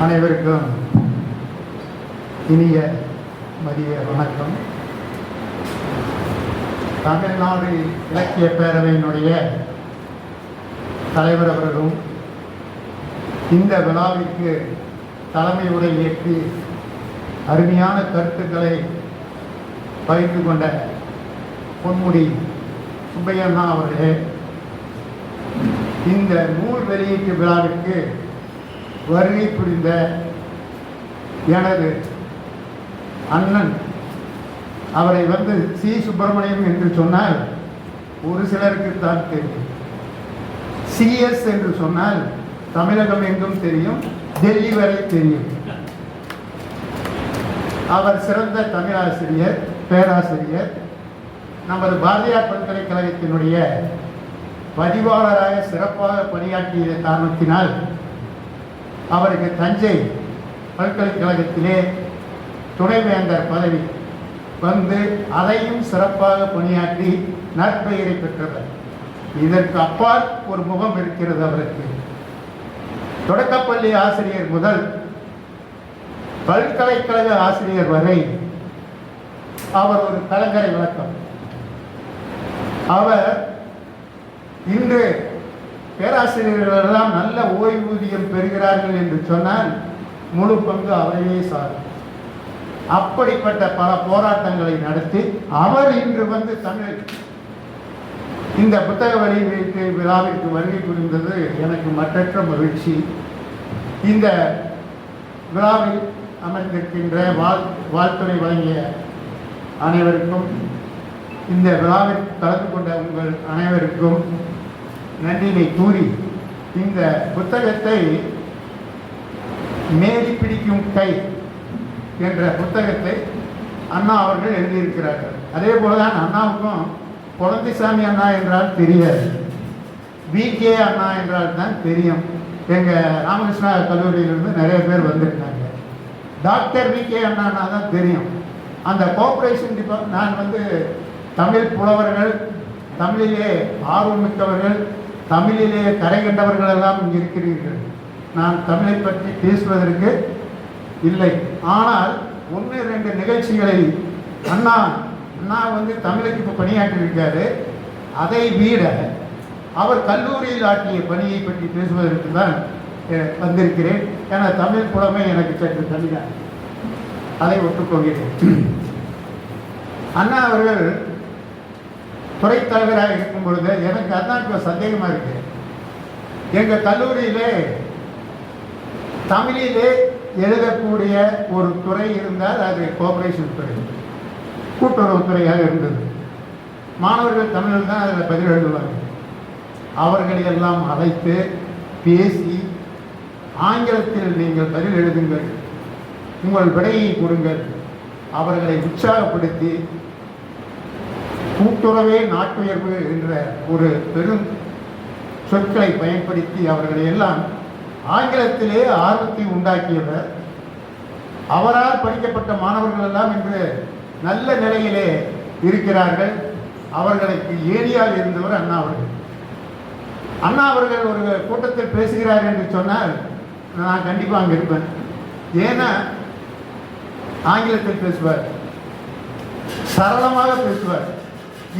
அனைவருக்கும் இனிய மதிய வணக்கம். தமிழ்நாடு இலக்கிய பேரவையினுடைய தலைவர் அவர்களும் இந்த விழாவிற்கு தலைமை உரை ஏற்றி அருமையான கருத்துக்களை பகிர்ந்து கொண்ட பொன்முடி சுப்பையண்ணா அவர்களே இந்த நூல் வெளியீட்டு விழாவிற்கு வருகை புரிந்த எனது அண்ணன் அவரை வந்து சி. சுப்பிரமணியம் என்று சொன்னால் ஒரு சிலருக்கு தான் தெரியும் சிஎஸ் என்று சொன்னால் தமிழகம் எங்கும் தெரியும் டெல்லி வரை தெரியும். அவர் சிறந்த தமிழாசிரியர் பேராசிரியர் நமது பாரதியார் பல்கலைக்கழகத்தினுடைய பதிவாளராக சிறப்பாக பணியாற்றிய காரணத்தினால் அவருக்கு தஞ்சை பல்கலைக்கழகத்திலே துணைவேந்தர் பதவி வந்து அதையும் சிறப்பாக பணியாற்றி நற்பெயரை பெற்றவர். இதற்கு அப்பால் ஒரு முகம் இருக்கிறது அவருக்கு. தொடக்கப்பள்ளி ஆசிரியர் முதல் பல்கலைக்கழக ஆசிரியர் வரை அவர் ஒரு கலங்கரை விளக்கம் அவர் இன்று பேராசிரியர்கள் எல்லாம் நல்ல ஓய்வூதியம் பெறுகிறார்கள் என்று சொன்னால் முழு பங்கு அவரையே சாரும். அப்படிப்பட்ட பல போராட்டங்களை நடத்தி அவர் இன்று வந்து தமிழ். இந்த புத்தக வெளியீட்டு விழாவிற்கு வருகை புரிந்தது எனக்கு மற்றற்ற மகிழ்ச்சி. இந்த விழாவில் அமர்ந்திருக்கின்ற வாழ் வாழ்த்துறை வழங்கிய அனைவருக்கும் இந்த விழாவில் கலந்து கொண்ட உங்கள் அனைவருக்கும் நன்றினை கூறி இந்த புத்தகத்தை மேரி பிடிக்கும் கை என்ற புத்தகத்தை அண்ணா அவர்கள் எழுதியிருக்கிறார்கள். அதே போலதான் அண்ணாவுக்கும் குழந்தைசாமி அண்ணா என்றால் தெரியாது. வி கே அண்ணா என்றால் தான் தெரியும். எங்கள் ராமகிருஷ்ணா கல்லூரியிலிருந்து நிறைய பேர் வந்திருக்காங்க. டாக்டர் வி கே அண்ணா தான் தெரியும். அந்த கோஆப்ரேஷன் டிபார்ட் நான் வந்து தமிழ் புலவர்கள் தமிழிலே ஆர்வமிக்கவர்கள் தமிழிலே கரை கண்டவர்களெல்லாம் இங்கே இருக்கிறீர்கள். நான் தமிழை பற்றி பேசுவதற்கு இல்லை. ஆனால் ஒன்று ரெண்டு நிகழ்ச்சிகளை அண்ணா அண்ணா வந்து தமிழுக்கு இப்போ பணியாற்றியிருக்காரு அதை விட அவர் கல்லூரியில் ஆற்றிய பணியை பற்றி பேசுவதற்கு தான் வந்திருக்கிறேன். ஏன்னா தமிழ் புலமை எனக்கு சற்று தனிதான் அதை ஒட்டுக்கொள்கிறேன் அண்ணா அவர்கள் துறைத்தலைவராக இருக்கும் பொழுது எனக்கு அதான் இப்போ சந்தேகமாக இருக்கு. எங்கள் கல்லூரியிலே தமிழிலே எழுதக்கூடிய ஒரு துறை இருந்தால் அது கோஆபரேஷன் துறை. கூட்டுறவுத்துறையாக இருந்தது. மாணவர்கள் தமிழில் தான் அதில் பதில் எழுதுவாங்க. அவர்களை எல்லாம் அழைத்து பேசி ஆங்கிலத்தில் நீங்கள் பதில் எழுதுங்கள். உங்கள் விடையை கொடுங்கள் அவர்களை உற்சாகப்படுத்தி கூட்டுறவே நாட்டுயர்வு என்ற ஒரு பெரும் சொற்களை பயன்படுத்தி அவர்களை எல்லாம் ஆங்கிலத்திலே ஆர்வத்தை உண்டாக்கியவர். அவரால் படிக்கப்பட்ட மாணவர்கள் எல்லாம் இன்று நல்ல நிலையிலே இருக்கிறார்கள். அவர்களுக்கு ஏரியாவில் இருந்தவர் அண்ணா அவர்கள். அண்ணா அவர்கள் ஒரு கூட்டத்தில் பேசுகிறார் என்று சொன்னால் நான் கண்டிப்பாக அங்கே இருப்பேன். ஏன்னா ஆங்கிலத்தில் பேசுவார். சரளமாக பேசுவார்.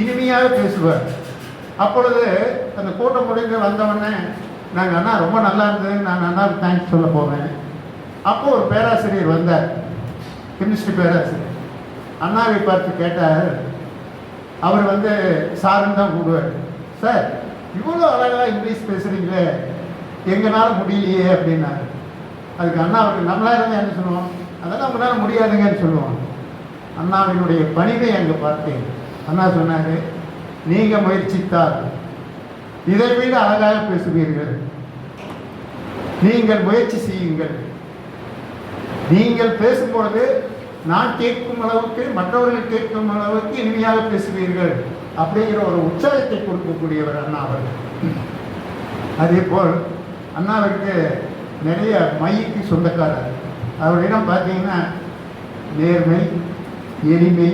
இனிமையாக பேசுவார். அப்பொழுது அந்த கூட்டம் முடிந்து வந்தவொடனே நாங்கள் அண்ணா ரொம்ப நல்லா இருந்தது. நான் அண்ணாவுக்கு தேங்க்ஸ் சொல்ல போவேன். அப்போ ஒரு பேராசிரியர் வந்தார். கெமிஸ்ட்ரி பேராசிரியர். அண்ணாவை பார்த்து கேட்டார். அவர் வந்து சாருன்னு தான் கூடுவார் சார் இவ்வளோ அழகாக இங்கிலீஷ் பேசுகிறீங்களே எங்களால் முடியலையே அப்படின்னாரு. அதுக்கு அண்ணா அவருக்கு நம்மளா இருந்தால் என்ன சொல்லுவோம்? அதெல்லாம் உங்களால் முடியாதுங்கன்னு சொல்லுவோம். அண்ணாவினுடைய பணிவை அங்கே பார்த்தேன். அண்ணா சொன்னார் நீங்கள் முயற்சித்தால் இதை விட அழகாக பேசுவீர்கள். நீங்கள் முயற்சி செய்யுங்கள். நீங்கள் பேசும்பொழுது நான் கேட்கும் அளவுக்கு மற்றவர்கள் கேட்கும் அளவுக்கு இனிமையாக பேசுவீர்கள். அப்படிங்கிற ஒரு உற்சாகத்தை கொடுக்கக்கூடியவர் அண்ணா அவர்கள். அதே போல் அண்ணாவிற்கு நிறைய மைக்கு சொந்தக்காரர். அவரிடம் பார்த்தீங்கன்னா நேர்மை எளிமை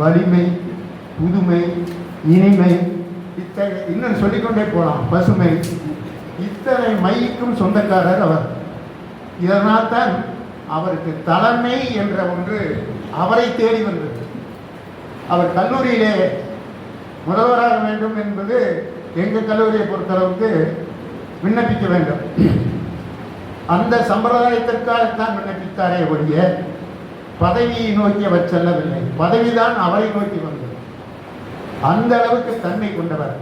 வலிமை புதுமை இனிமை இத்தனை இன்னும் சொல்லிக்கொண்டே போகலாம் பசுமை இத்தனை மைக்கும் சொந்தக்காரர் அவர். இதனால் தான் அவருக்கு தலைமை என்ற ஒன்று அவரை தேடி வந்தது. அவர் கல்லூரியிலே முதல்வராக வேண்டும் என்பது எங்கள் கல்லூரியை பொறுத்தளவுக்கு விண்ணப்பிக்க வேண்டும். அந்த சம்பிரதாயத்திற்காகத்தான் விண்ணப்பித்தாரே ஒழிய பதவியை நோக்கி அவர் செல்லவில்லை. பதவிதான் அவரை நோக்கி வந்தது. அந்த அளவுக்கு தன்மை கொண்டவர்.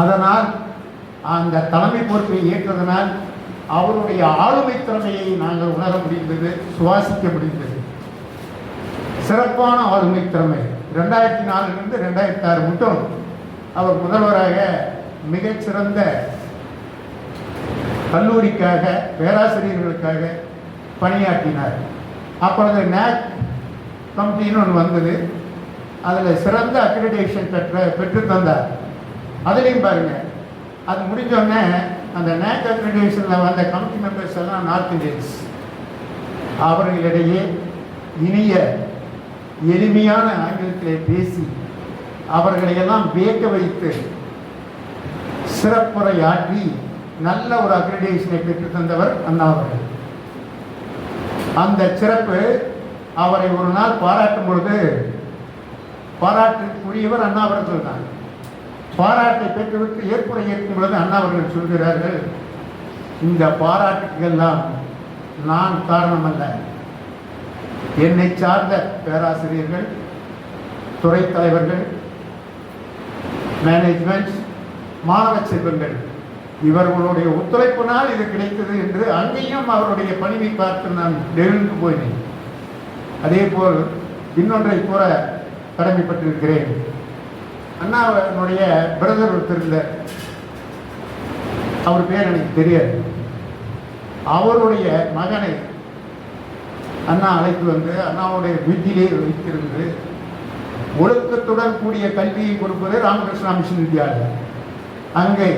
அதனால் அந்த தலைமை பொறுப்பை ஏற்றதனால் அவருடைய ஆளுமை திறமையை நாங்கள் உணர முடிந்தது சுவாசிக்க முடிந்தது. சிறப்பான ஆளுமை திறமை ரெண்டாயிரத்தி நாலுலேருந்து ரெண்டாயிரத்தி ஆறு மட்டும் அவர் முதல்வராக மிகச்சிறந்த கல்லூரிக்காக பேராசிரியர்களுக்காக பணியாற்றினார். அப்பொழுது நேக் கமிட்டின்னு ஒன்று வந்தது. அதில் சிறந்த அக்ரிடேஷன் பெற்ற பெற்று தந்தார். அதுலேயும் பாருங்க. அது முடிஞ்சோடனே அந்த நேக் அக்ரிடேஷனில் வந்த கமிட்டி மெம்பர்ஸ் எல்லாம் நார்த் இந்தியன்ஸ் அவர்களிடையே இனிய எளிமையான ஆங்கிலத்திலே பேசி அவர்களையெல்லாம் வியக்க வைத்து சிறப்புரையாற்றி நல்ல ஒரு அக்ரிடேஷனை பெற்று தந்தவர் அண்ணா அவர்கள். அந்த சிறப்பு அவரை ஒரு நாள் பாராட்டும் பொழுது பாராட்டுக்குரியவர் அண்ணா அவர்கள் தான். பாராட்டை பெற்றுவிட்டு ஏற்புரை ஏற்கும் பொழுது அண்ணா அவர்கள் சொல்கிறார்கள் இந்த பாராட்டுக்கெல்லாம் நான் காரணமல்ல. என்னை சார்ந்த பேராசிரியர்கள் துறை தலைவர்கள் மேனேஜ்மெண்ட் மாணவ செல்வங்கள் இவர்களுடைய ஒத்துழைப்பினால் இது கிடைத்தது என்று அங்கேயும் அவருடைய பணிவை பார்த்து நான் நெருங்கு போயினேன். அதே போல் இன்னொன்றை கூற கடமைப்பட்டிருக்கிறேன். அண்ணாவனுடைய பிரதர் ஒருத்தர் இருந்தார் அவர் பேர் எனக்கு தெரியாது. அவருடைய மகனை அண்ணா அழைத்து வந்து அண்ணாவுடைய வீட்டிலே வைத்திருந்து ஒழுக்கத்துடன் கூடிய கல்வியை கொடுப்பது ராமகிருஷ்ணா மிஷன் வித்யாலயம். அங்கே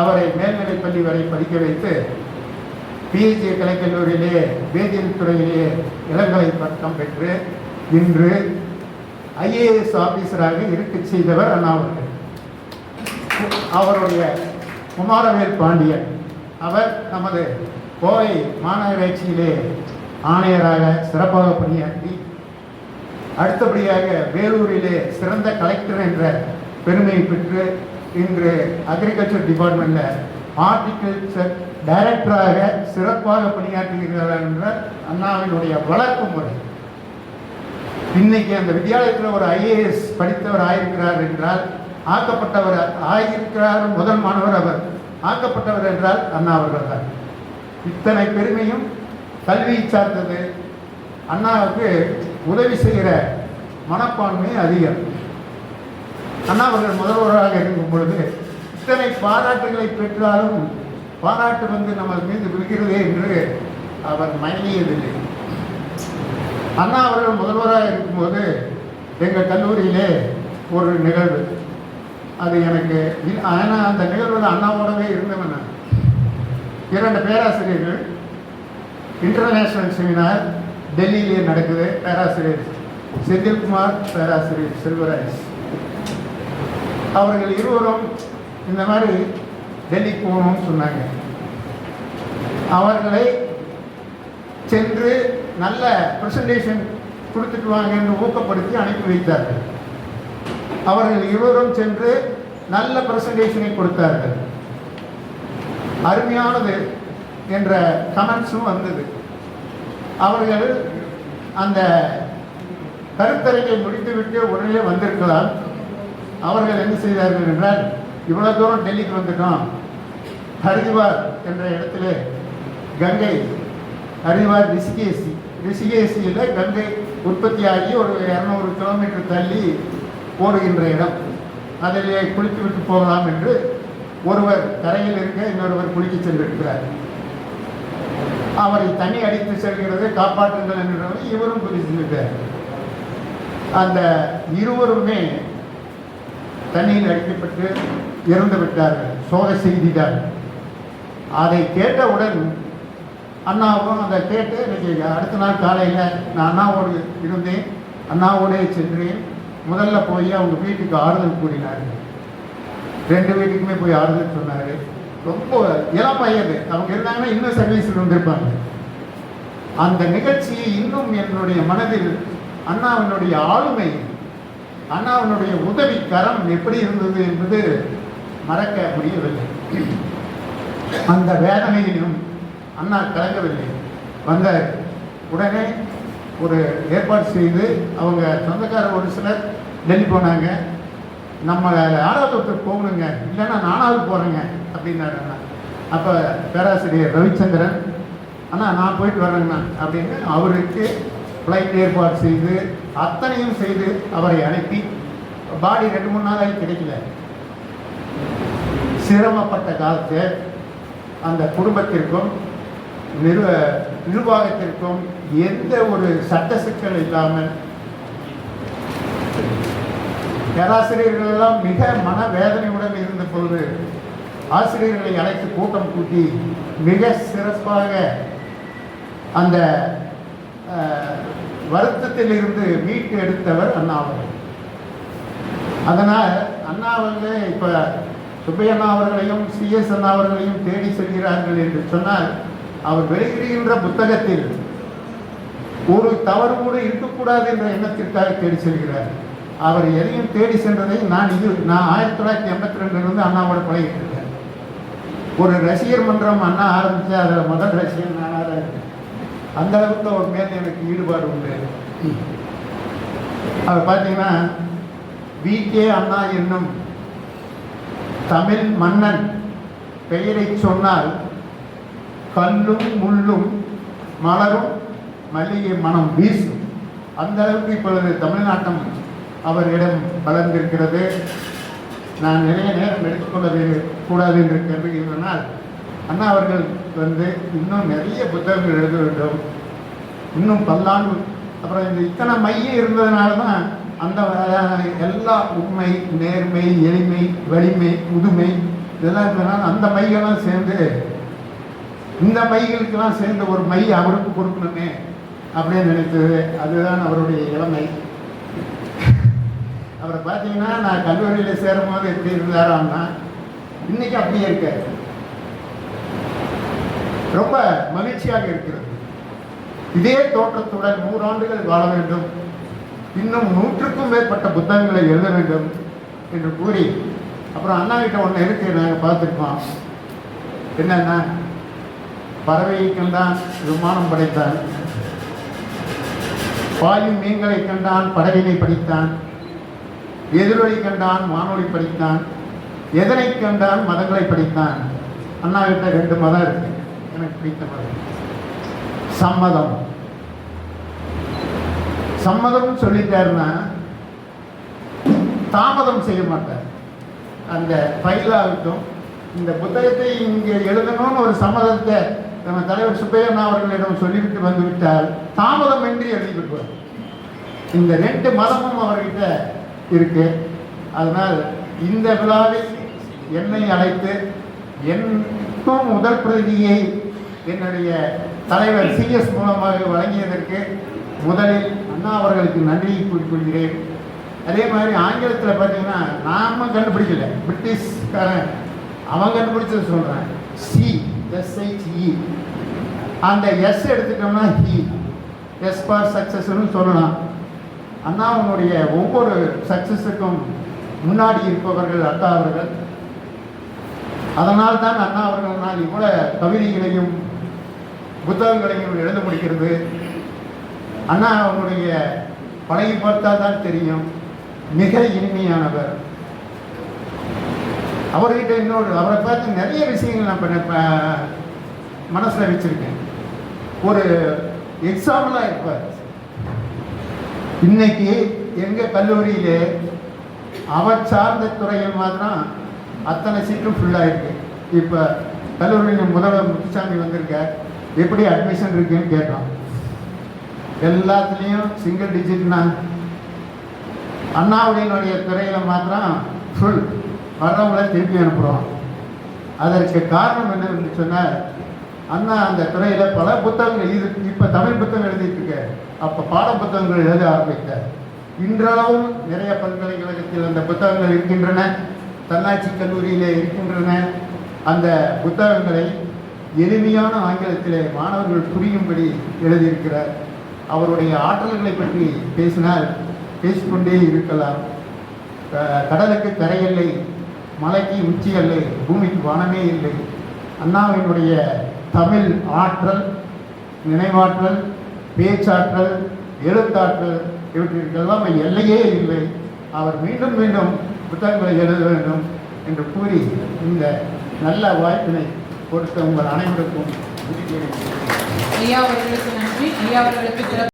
அவரை மேல்நிலைப் பள்ளி வரை படிக்க வைத்து பிஹெச்டி கலைக்கல்லூரியிலே வேதியியல் துறையிலே இளங்கலை பட்டம் பெற்று இன்று ஐஏஎஸ் ஆபீசராக இருக்கச் செய்தவர் அண்ணா அவர்கள். அவருடைய குமாரவேல் பாண்டியன். அவர் நமது கோவை மாநகராட்சியிலே ஆணையராக சிறப்பாக பணியாற்றி அடுத்தபடியாக வேலூரிலே சிறந்த கலெக்டர் என்ற பெருமையை பெற்று இன்று அக்ரிகல்ச்சர் டிபார்ட்மெண்ட்டில் ஹார்டிகல்ச்சர் டைரக்டராக சிறப்பாக பணியாற்றுகிறார் என்ற அண்ணாவினுடைய வளர்ப்பு முறை. இன்னைக்கு அந்த வித்தியாலயத்தில் ஒரு ஐஏஎஸ் படித்தவர் ஆயிருக்கிறார் என்றால் ஆக்கப்பட்டவர் ஆகியிருக்கிறார் முதல் மாணவர் அவர். ஆக்கப்பட்டவர் என்றால் அண்ணா அவர்கள் தான் இத்தனை பெருமையும் கல்வி சார்ந்தது. அண்ணாவுக்கு உதவி செய்கிற மனப்பான்மை அதிகம். அண்ணா அவர்கள் முதல்வராக இருக்கும் பொழுது இத்தனை பாராட்டுகளை பெற்றாலும் பாராட்டு வந்து நமது மீது விழுகிறதே என்று அவர் மயங்கியதில்லை. அண்ணா அவர்கள் முதல்வராக இருக்கும்போது எங்கள் கல்லூரியிலே ஒரு நிகழ்வு. அது எனக்கு ஆனால் அந்த நிகழ்வில் அண்ணாவோடவே இருந்தவன் இரண்டு பேராசிரியர்கள். இன்டர்நேஷ்னல் செமினார் டெல்லியிலே நடக்குது. பேராசிரியர் செந்தில்குமார் பேராசிரியர் செல்வராஜ். அவர்கள் இருவரும் இந்த மாதிரி டெல்லிக்கு போகணும்னு சொன்னாங்க. அவர்களை சென்று நல்ல ப்ரெசன்டேஷன் கொடுத்துட்டு வாங்க என்று ஊக்கப்படுத்தி அனுப்பி வைத்தார்கள். அவர்கள் இருவரும் சென்று நல்ல ப்ரெசன்டேஷனை கொடுத்தார்கள். அருமையானது என்ற கமெண்ட்ஸும் வந்தது. அவர்கள் அந்த கருத்தரங்கை முடித்துவிட்டு உடனே வந்திருக்கலாம். அவர்கள் என்ன செய்தார்கள் என்றால் இவ்வளோ தூரம் டெல்லிக்கு வந்துட்டோம் ஹரித்வார் என்ற இடத்துல கங்கை ஹரித்வார் ரிஷிகேசி. ரிஷிகேசியில் கங்கை உற்பத்தியாகி ஒரு இரநூறு கிலோமீட்டர் தள்ளி ஓடுகின்ற இடம். அதிலே குளித்துவிட்டு போகலாம் என்று ஒருவர் கரையில் இருக்க இன்னொருவர் குளிக்க சென்றிருக்கிறார் அவரை தண்ணி அடித்து செல்கிறது காப்பாற்றுங்கள் என்கிறவர் இவரும் குதிச்சுட்டார் அந்த இருவருமே தண்ணியில் அடிக்கப்பட்டு இறந்து விட்டார்கள் சோக செய்திதான். அதை கேட்டவுடன் அண்ணாவும் அந்த கேட்டு எனக்கு அடுத்த நாள் காலையில் நான் அண்ணாவோடு இருந்தேன். அண்ணாவோடே சென்றேன். முதல்ல போய் அவங்க வீட்டுக்கு ஆறுதல் கூறினார். ரெண்டு வீட்டுக்குமே போய் ஆறுதல் சொன்னார். ரொம்ப இளம் வயது. அவங்க இருந்தாங்கன்னா இன்னும் சர்வீஸில் வந்திருப்பாங்க. அந்த நிகழ்ச்சியை இன்னும் என்னுடைய மனதில் அண்ணாவினுடைய ஆளுமை அண்ணாவினுடைய உதவி கரம் எப்படி இருந்தது என்பது மறக்க முடியவில்லை. அந்த வேதனையிலும் அண்ணா கலங்கவில்லை வந்தார். உடனே ஒரு ஏற்பாடு செய்து அவங்க சொந்தக்காரர் ஒரு சிலர் டெல்லி போனாங்க. நம்ம ஆறாவது போகணுங்க. இல்லைன்னா நானாவது போகிறேங்க அப்படின்னாரு அண்ணா. அப்போ பேராசிரியர் ரவிச்சந்திரன் அண்ணா நான் போயிட்டு வரேங்கண்ணா அப்படின்னு அவருக்கு ஃப்ளைட் ஏற்பாடு செய்து அத்தனையும் செய்து அவரை அனுப்பி பாடி ரெண்டு மூணு நாளாகி கிடைக்கல. சிரமப்பட்ட காலத்தில் அந்த குடும்பத்திற்கும் நிர்வ நிர்வாகத்திற்கும் எந்த ஒரு சட்ட சிக்கல் இல்லாமல் பேராசிரியர்கள் எல்லாம் மிக மனவேதனையுடன் இருந்த பொழுது ஆசிரியர்களை அழைத்து கூட்டம் கூட்டி மிக சிறப்பாக அந்த வருத்தத்தில் இருந்து மீட்டு எடுத்தவர் அண்ணா அவர்கள் அதனால் அண்ணா இப்போ சுப்பையண்ணா அவர்களையும் சிஎஸ் அண்ணா அவர்களையும் தேடி செல்கிறார்கள் என்று சொன்னால் அவர் வெளியிடுகின்ற புத்தகத்தில் ஒரு தவறு கூட இருக்கக்கூடாது என்ற எண்ணத்திற்காக தேடி செல்கிறார். அவர் எதையும் தேடி சென்றதை நான் இது நான் ஆயிரத்தி தொள்ளாயிரத்தி எண்பத்தி ரெண்டுலேருந்து அண்ணாவோட பழகிட்டு இருக்கேன் ஒரு ரசிகர் மன்றம் அண்ணா ஆரம்பித்து அதில் முதல் ரசிகர் நானாக தான் இருக்கேன். அந்த அளவுக்கு அவர் மேல் எனக்கு ஈடுபாடு உண்டு. அவர் பார்த்தீங்கன்னா வி. கே. அண்ணா என்னும் தமிழ் மன்னன் பெயரை சொன்னால் கல்லும் முள்ளும் மலரும் மல்லிகை மனம் வீசும். அந்த அளவுக்கு இப்பொழுது தமிழ்நாட்டம் அவரிடம் வளர்ந்திருக்கிறது. நான் நிறைய நேரம் எடுத்துக்கொள்ள கூடாது என்று கருதுகிறனால் அண்ணா அவர்கள் வந்து இன்னும் நிறைய புத்தகங்கள் எழுத வேண்டும். இன்னும் பல்லாண்டு அப்புறம் இந்த இத்தனை மையம் இருந்ததுனால தான் அந்த எல்லா உண்மை நேர்மை எளிமை வலிமை புதுமை இதெல்லாம் இருந்ததுனால அந்த மையெல்லாம் சேர்ந்து இந்த மைகளுக்கெல்லாம் சேர்ந்த ஒரு மை அவருக்கு கொடுக்கணுமே அப்படின்னு நினைத்தது. அதுதான் அவருடைய இளமை. அவரை பார்த்தீங்கன்னா நான் கல்லூரியில் சேரும் போது எப்படி இருந்தாராம்னா இன்னைக்கு அப்படியே இருக்காரு. ரொம்ப மகிழ்ச்சியாக இருக்கிறது இதே தோற்றத்துடன் நூறாண்டுகள் வாழ வேண்டும். இன்னும் நூற்றுக்கும் மேற்பட்ட புத்தகங்களை எழுத வேண்டும் என்று கூறி அப்புறம் அண்ணா கிட்ட ஒன்று இருக்கு நாங்கள் பார்த்துருக்கோம். என்னன்னா பறவையை கண்டான் விமானம் படைத்தான். பாயும் மீன்களை கண்டான் படகினை படித்தான். எதிரொலி கண்டான் வானொலி படித்தான். எதனை கண்டான் மதங்களை படித்தான். அண்ணா கிட்ட ரெண்டு மதம் இருக்கு. எனக்கு பிடித்த மதம். சம்மதம். சம்மதம் சொல்லிட்டாருன்னா தாமதம் செய்ய மாட்டார். அந்த ஃபைலாகட்டும் இந்த புத்தகத்தை இங்கே எழுதணும்னு ஒரு சம்மதத்தை நம்ம தலைவர் சுப்பையண்ணா அவர்களிடம் சொல்லிவிட்டு வந்து விட்டால் தாமதமின்றி எழுதி விடுவார். இந்த ரெண்டு மதமும் அவர்கிட்ட இருக்கு. அதனால் இந்த விழாவில் என்னை அழைத்து எனக்கும் முதல் பிரதியை என்னுடைய தலைவர் சிஎஸ் மூலமாக வழங்கியதற்கு முதலில் அண்ணா அவர்களுக்கு நன்றியை கூறிக்கொள்கிறேன். அதே மாதிரி ஆங்கிலத்தில் பார்த்தீங்கன்னா நாம கண்டுபிடிக்கல. பிரிட்டிஷ்காரன் அவன் கண்டுபிடிச்சது சொல்கிறேன் சி. எஸ்ஐஜிஇ அந்த எஸ் எடுத்துட்டோம்னா ஹி எஸ் ஃபார் சக்ஸஸ்னு சொல்லலாம். அண்ணாவனுடைய ஒவ்வொரு சக்ஸஸுக்கும் முன்னாடி இருப்பவர்கள் அண்ணா அவர்கள். அதனால் தான் அண்ணா அவர்களால் இவ்வளோ கவிதைகளையும் புத்தகங்களையும் எழுத முடிகிறது. அண்ணா அவனுடைய பழகி பார்த்தா தான் தெரியும். மிக இனிமையானவர். அவர்கிட்ட இன்னொரு அவரை பார்த்து நிறைய விஷயங்கள் நான் பண்ண ப- மனசுல ஒரு எக்ஸாம்பிளாக இருப்பார். இன்னைக்கு எங்கள் கல்லூரியிலே அவர் சார்ந்த துறையில் மாத்திரம் அத்தனை சீட்டும் ஃபுல்லாக இருக்கு இப்போ கல்லூரியில் முதல்வர் முத்துசாமி வந்திருக்கார். எப்படி அட்மிஷன் இருக்குன்னு கேட்டோம். எல்லாத்துலேயும் சிங்கிள் டிஜிட்னா அண்ணாவுடையினுடைய துறையில் மாத்திரம் ஃபுல் வர்றவங்கள திருப்பி அனுப்புகிறோம் அதற்கு காரணம் என்ன சொன்னால் அண்ணா அந்த துறையில் பல புத்தகங்கள் இது இப்போ தமிழ் புத்தகம் எழுதிட்டு அப்போ பாட புத்தகங்கள் எழுத ஆரம்பித்தார். இன்றளவும் நிறைய பல்கலைக்கழகத்தில் அந்த புத்தகங்கள் இருக்கின்றன தன்னாட்சி கல்லூரியிலே இருக்கின்றன. அந்த புத்தகங்களை எளிமையான ஆங்கிலத்திலே மாணவர்கள் புரியும்படி எழுதியிருக்கிறார். அவருடைய ஆற்றல்களை பற்றி பேசினால் பேசிக்கொண்டே இருக்கலாம். க- கடலுக்கு கரையில்லை மலைக்கு உச்சி அல்ல பூமிக்கு வானமே இல்லை. அண்ணாவினுடைய தமிழ் ஆற்றல் நினைவாற்றல் பேச்சாற்றல் எழுத்தாற்றல் இவற்றிற்கெல்லாம் எல்லையே இல்லை. அவர் மீண்டும் மீண்டும் புத்தகங்களை எழுத வேண்டும் என்று கூறி இந்த நல்ல வாய்ப்பினை கொடுத்த உங்கள் அனைவருக்கும் நன்றி ஐயா அவர்களுக்கு நன்றி. ஐயா அவர்களுக்கு